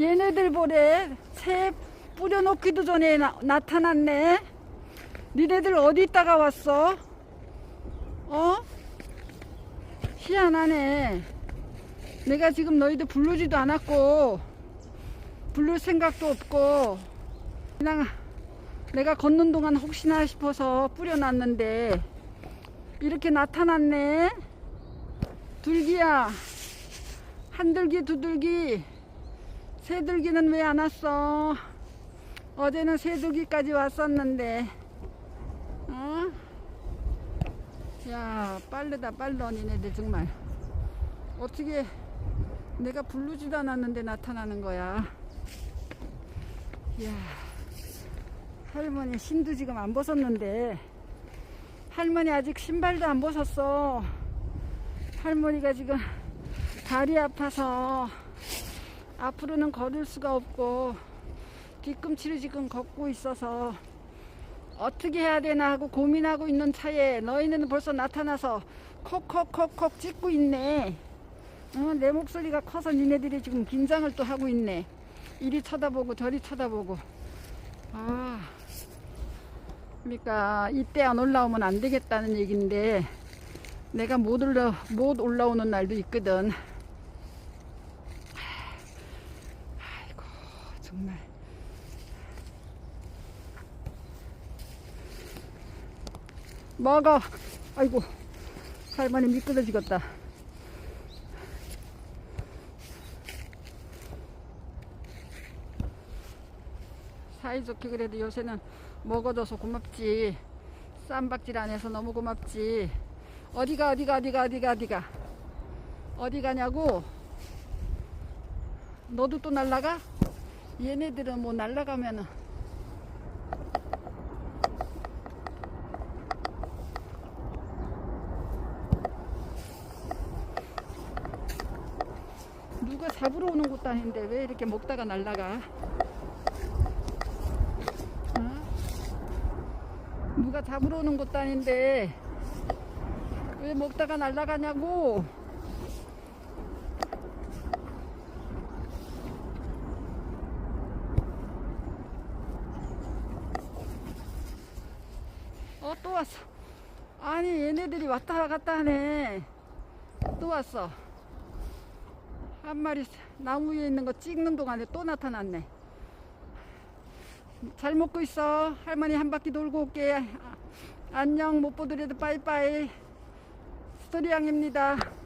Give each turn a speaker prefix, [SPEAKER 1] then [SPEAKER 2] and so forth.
[SPEAKER 1] 얘네들 보래 새 뿌려놓기도 전에 나, 나타났네 니네들 어디 있다가 왔어? 어? 희한하네 내가 지금 너희들 부르지도 않았고 부를 생각도 없고 그냥 내가 걷는 동안 혹시나 싶어서 뿌려놨는데 이렇게 나타났네 둘기야 한들기 두들기 새들기는 왜 안 왔어? 어제는 새들기까지 왔었는데 어? 야 빠르다 빨라 니네들 정말. 어떻게 내가 부르지도 않았는데 나타나는 거야? 야 할머니 신도 지금 안 벗었는데. 할머니 아직 신발도 안 벗었어. 할머니가 지금 다리 아파서 앞으로는 걸을 수가 없고 뒤꿈치를 지금 걷고 있어서 어떻게 해야 되나 하고 고민하고 있는 차에 너희는 벌써 나타나서 콕콕콕콕 찍고 있네. 어, 내 목소리가 커서 니네들이 지금 긴장을 또 하고 있네. 이리 쳐다보고 저리 쳐다보고. 아, 그러니까 이때 안 올라오면 안 되겠다는 얘기인데 내가 못 올라 못 올라오는 날도 있거든. 아이고 정말. 먹어. 아이고 할머니 미끄러지겠다. 사이좋게 그래도 요새는 먹어줘서 고맙지. 쌈박질 안 해서 너무 고맙지. 어디가 어디가 어디가 어디가 어디가 어디 가냐고? 너도 또 날라가? 얘네들은 뭐 날라가면은 누가 잡으러 오는 것도 아닌데 왜 이렇게 먹다가 날라가? 어? 누가 잡으러 오는 것도 아닌데 왜 먹다가 날라가냐고? 어 또 왔어. 아니 얘네들이 왔다 갔다 하네. 또 왔어. 한 마리 나무 위에 있는 거 찍는 동안에 또 나타났네. 잘 먹고 있어. 할머니 한 바퀴 돌고 올게. 아, 안녕. 못 보더라도 빠이빠이. 스토리양입니다.